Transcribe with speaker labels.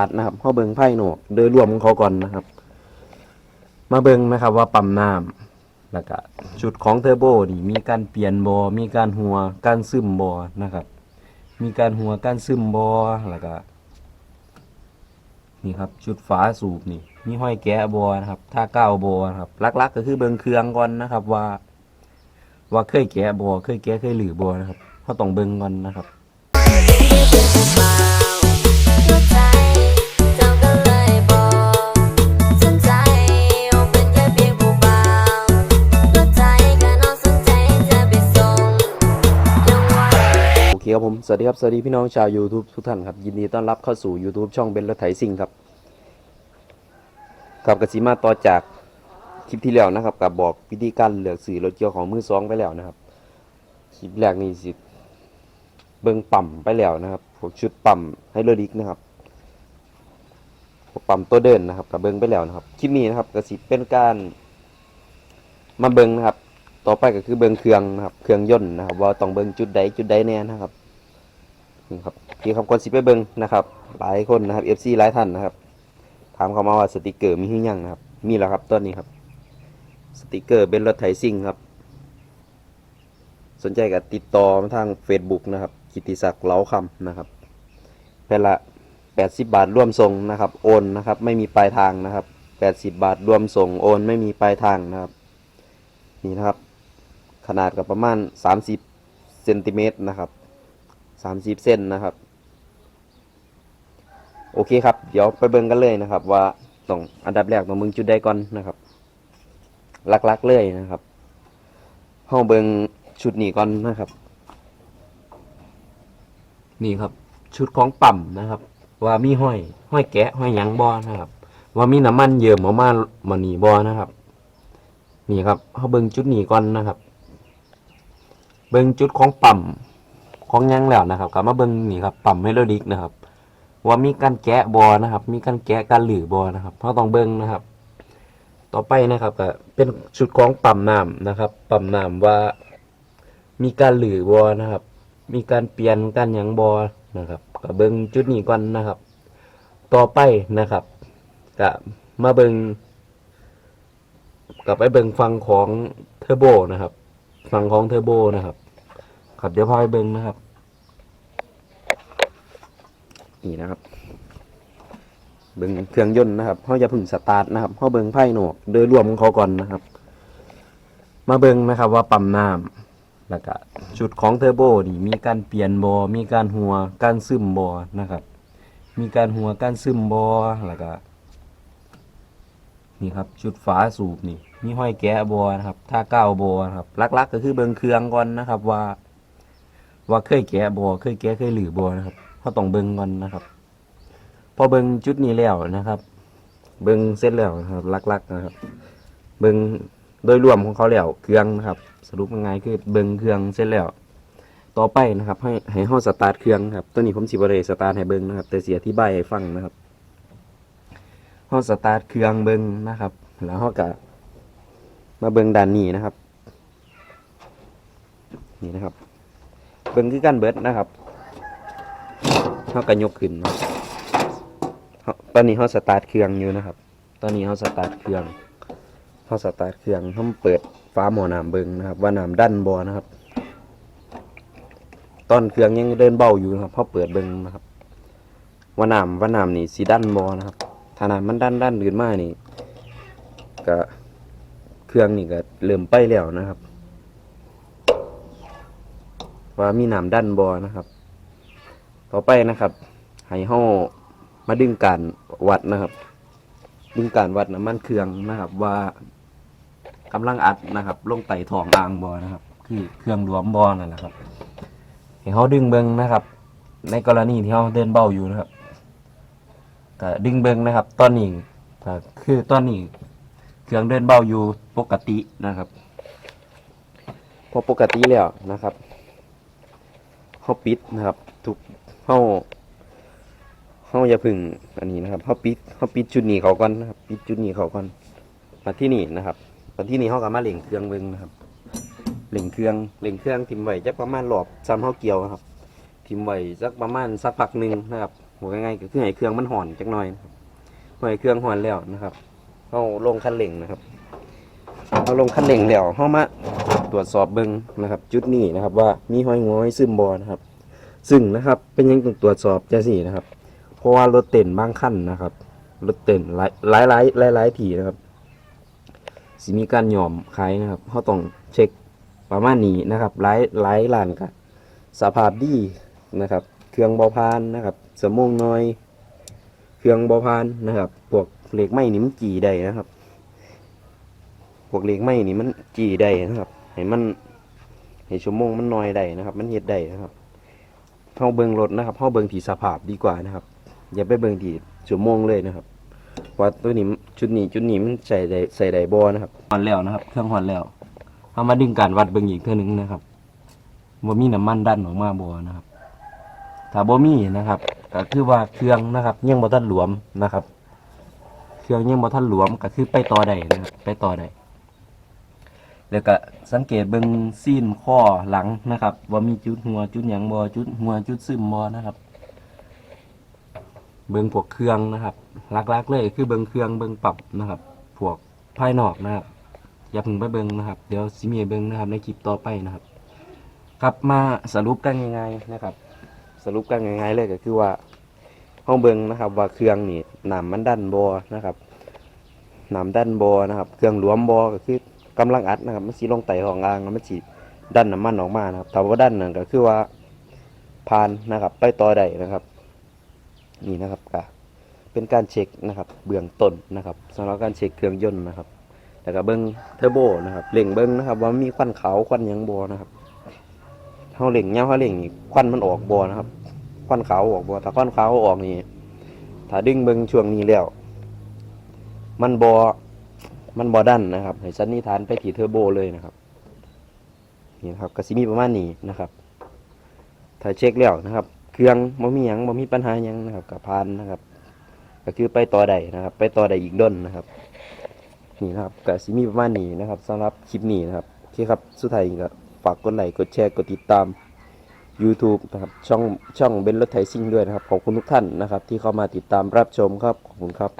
Speaker 1: าร์นะครับเขาเบิงไพ่หนวกโดยรวมของเขาก่อนนะครับ มาเบิงนะครับว่าปั๊มน้ำแล้วก็ชุดของเทอร์โบนี่มีการเปลี่ยนบอมีการหัวการซึมบอนะครับ มีการหัวการซึมบอแล้วก็นี่ครับชุดฝาสูบนี่ มีห้อยแกะบอนะครับท่าก้าวบอนะครับลักๆ ก็คือเบิงเครื่องก่อนนะครับว่า ว่าเคยแกะบอเคยแกะเคยหรือบอนะครับเขาต้องเบิงก่อนนะครับ
Speaker 2: ค
Speaker 1: ครับผมสวัสดีครับสวัสดีพี่น้องชาว YouTube ทุกท่านครับยินดีต้อนรับเข้าสู่ YouTube ช่องเบนรถไถซิ่งครับกับกระสิมาต่อจากคลิปที่แล้วนะครับกับบอกวิธีการเลือกสื่อรถเกี่ยวของมือสองไปแล้วนะครับคลิปแรกนี่สิเบิ่งปั๊มไปแล้วนะครับพวกชุดปั๊มไฮโดรลิกนะครับพวกปั๊มตัวเดินนะครับกับเบิ่งไปแล้วนะครับคลิปนี้นะครับกระสิเป็นการมาเบิ่งนะครับต่อไปก็คือเบิงเครื่องนะครับเครื่องยนต์นะครับว่าต้องเบิงจุดใดจุดใดแน่นะครับ ครับพี่ครับคนสิไปเบิงนะครับหลายคนนะครับ FC หลายท่านนะครับ ถามเขามาว่าสติกเกอร์มีหรือยังนะครับ มีแล้วครับตอนนี้ครับ สติกเกอร์เป็นรถไถซิ่งครับ สนใจก็ติดต่อมาทาง Facebook นะครับ กิติศักดิ์เล้าคำนะครับแผ่นละ80 บาทร่วมส่งนะครับ โอนนะครับ ไม่มีปลายทางนะครับ 80 บาทรวมส่งโอนไม่มีปลายทางนะครับ นี่นะครับ ขนาดกับประมาณ 30เซนติเมตรนะครับ 30เส้นนะครับ โอเคครับ เดี๋ยวไปเบิ่งกันเลยนะครับ ว่าต้องอันดับแรกต้องมึงจุดใดก่อนนะครับหลักๆเลยนะครับเฮาเบิ่งชุดนี้ก่อนนะครับ นี่ครับ ชุดของปั๊มนะครับ ว่ามีห้อย ห้อยแกะห้อยหยังบอนะครับ ว่ามีน้ำมันเยิ่มออกมามาหนีบอนะครับ นี่ครับเขาเบิ่งจุดนี้ก่อนนะครับ เบิ่งจุดของปั๊ม ของหยังแล้วนะครับกลับมาเบิ่งนี่ครับปั๊มเมโลดิกนะครับ ว่ามีการแกะบอนะครับ มีการแกะการหลือบอนะครับเราต้องเบิ่งนะครับ ต่อไปนะครับก็เป็นชุดของปั๊มน้ำนะครับ ปั๊มน้ำว่า มีการหลือบอนะครับ มีการเปลี่ยนการยังบอนะครับก็เบิ่งจุดนี้ก่อนนะครับ ต่อไปนะครับก็มาเบิ่งกลับไปเบิ่งฟังของเทอร์โบนะครับ ฟังของเทอร์โบนะครับครับเดี๋ยวพาไปเบิ่งนะครับ นี่นะครับ เบิ่งเครื่องยนต์นะครับเขาจะพึ่งสตาร์ทนะครับเขาเบิ่งไพ่หนวกโดยรวมของเขาก่อนนะครับ มาเบิ่งนะครับว่าปั๊มน้ำแล้วก็ชุดของเทอร์โบนี่มีการเปลี่ยนบอมีการหัวการซึมบอนะครับ มีการหัวการซึมบอแล้วก็นี่ครับชุดฝาสูบนี่มีห้อยแกะบอนะครับท่าเก้าบอนะครับลักๆ ก็คือเบิงเครื่องก่อนนะครับว่า ว่าเคยแกะบอเคยแกะเคยหรือบอนะครับ เขาต้องเบิ้งก่อนนะครับ พอเบิ้งจุดนี้แล้วนะครับ เบิ้งเสร็จแล้วนะครับลักๆนะครับ เบิ้งโดยรวมของเขาแล้วเครื่องนะครับ สรุปง่ายคือเบิ้งเครื่องเสร็จแล้ว ต่อไปนะครับ ให้ให้ห้อสตาร์ทเครื่องครับตัวนี้ผมสิบเรสตาร์ทให้เบิ้งนะครับ แต่เสียที่ใบให้ฟังนะครับเขาสตาร์ทเครื่องเบิ้งนะครับ แล้วเขาก็มาเบิ้งด้านนี้นะครับ นี่นะครับ เบิ้งคือกันเบิดนะครับ เขาก็ยกขึ้นเนาะเขาตอนนี้เขาสตาร์ทเครื่องอยู่นะครับ ตอนนี้เขาสตาร์ทเครื่องเขาสตาร์ทเครื่องเขาเปิดฟ้าหมอน้ำเบิ้งนะครับ ว่าน้ำดันบอนะครับ ตอนเครื่องยังเดินเบาอยู่นะครับเขาเปิดเบิ้งนะครับว่าน้ำว่าน้ำนี่สีดันบอนะครับ ถ้าน้ำมันด้านด้านอื่นมากนี่ก็เครื่องนี่ก็เริ่มไปแล้วนะครับ ว่ามีน้ำด้านบอนะครับ ต่อไปนะครับให้ห้ามาดึงการวัดนะครับ ดึงการวัดน้ำมันเครื่องนะครับ ว่ากำลังอัดนะครับ ลงไต่ถ่องอ่างบอนะครับ คือเครื่องรวมบอนั่นแหละครับให้เขาดึงเบิงนะครับ ในกรณีที่เขาเดินเบาอยู่นะครับก็ดึงเบิงนะครับ ตอนนี้ก็คือตอนนี้เครื่องเดินเบาอยู่ปกตินะครับ พอปกติแล้วนะครับเขาปิดนะครับ ทุก เขาเขาอย่าพึ่งอันนี้นะครับเขาปิดเขาปิดจุดนี้เขาก่อนนะครับปิดจุดนี้เขาก่อนมาที่นี่นะครับมาที่นี่เขาก็มาเล่งเครื่องเบิงนะครับเล่งเครื่องเล่งเครื่องทิมไว้จักประมาณหลอบซ้ำเขาเกี่ยวนะครับทิมไว้สักประมาณสักพักหนึ่งนะครับหัวง่ายๆก็คือให้เครื่องมันห่อนจักหน่อยนะครับพอให้เครื่องห่อนแล้วนะครับเฮาลงคันเร่งนะครับเฮาลงคันเร่งแล้วเฮามาตรวจสอบเบิ่งนะครับ จุดนี้นะครับ ว่ามีห้อยหัวห้อยซึมบ่นะครับ ซึ่งนะครับเป็นยังต้องตรวจสอบจังซี่นะครับ เพราะว่ารถเต้นบางคันนะครับรถเต้นหลายหลายหลายหลายหลายทีนะครับสิมีการหย่อมขายนะครับเขาต้องเช็คประมาณนี้นะครับหลายหลายล้านกะสภาพดีนะครับ เครื่องบอพานนะครับ สมองน้อย เครื่องบอพานนะครับพวกเหล็กไม้นี่มันจีได้นะครับพวกเหล็กไม้นี่มันจีได้นะครับให้มันให้ชั่วโมงมันน้อยได้นะครับ มันเฮ็ดได้นะครับ เฮาเบิ่งรถนะครับเฮาเบิ่งที่สภาพดีกว่านะครับ อย่าไปเบิ่งที่ชั่วโมงเลยนะครับว่าตัวนี้ชุดนี้ชุดนี้มันใส่ได้ใส่ได้บ่นะครับฮอนแล้วนะครับ เครื่องฮอนแล้วเฮามาดึงการวัดเบิ่งอีกเทื่อนึงนะครับบ่มีน้ำมันดันออกมาบ่นะครับ ถ้าบ่มีนะครับก็คือว่าเครื่องนะครับยังบ่ทันหลวมนะครับ เครื่องยังบ่ทันหลวมก็คือไปต่อได้นะครับไปต่อได้ แล้วก็สังเกตเบิ่งซีนข้อหลังนะครับว่ามีจุดหัวจุดหยังบ่จุดหัวจุดซึมบ่นะครับ เบิ่งพวกเครื่องนะครับหลักๆเลยคือเบิ่งเครื่องเบิ่งปรับนะครับ พวกภายนอกนะครับ อย่าเพึ่งไปเบิ่งนะครับ เดี๋ยวสิมีให้เบิ่งนะครับในคลิปต่อไปนะครับ ครับมาสรุปกันง่ายๆนะครับ สรุปกันง่ายๆเลยก็คือว่าห้องเบิงนะครับ ว่าเครื่องนี่น้ำมันดันบอนะครับหน้ำดันบอนะครับ เครื่องหลวมบอก็คือ กำลังอัดนะครับมันสีลงไต่ของอ่างแล้วมันสีดันน้ำมันออกมานะครับถ้าว่าดันนั่นก็คือว่าผ่านนะครับ ไปต่อได้นะครับ นี่นะครับก็เป็นการเช็คนะครับ เบื้องต้นนะครับสำหรับการเช็คเครื่องยนต์นะครับแล้วก็เบิ้งเทอร์โบนะครับเล่งเบิ้งนะครับ ว่ามีควันขาวควันยังบอนะครับเฮาเล่งเนี่ยเฮาเล่งนี่ควันมันออกบ่นะครับ ควันขาวออกบ่ถ้าควันขาวออกนี่ถ้าดึงเบิ่งช่วงนี้แล้ว มันบ่ มันบ่ดันนะครับให้สันนิษฐานไปที่เทอร์โบเลยนะครับนี่นะครับก็สิมีประมาณนี้นะครับ ถ้าเช็คแล้วนะครับ เครื่องบ่มีหยังบ่มีปัญหาหยังนะครับก็ผ่านนะครับ ก็คือไปต่อได้นะครับ ไปต่อได้อีกด้นนะครับนี่นะครับก็สิมีประมาณนี้นะครับสำหรับคลิปนี้นะครับโอเคครับสุดท้ายก็ฝากกดไลค์กดแชร์กดติดตาม YouTube นะครับช่องช่องเบนรถไถซิ่งด้วยนะครับขอบคุณทุกท่านนะครับ ที่เข้ามาติดตามรับชมครับขอบคุณครับ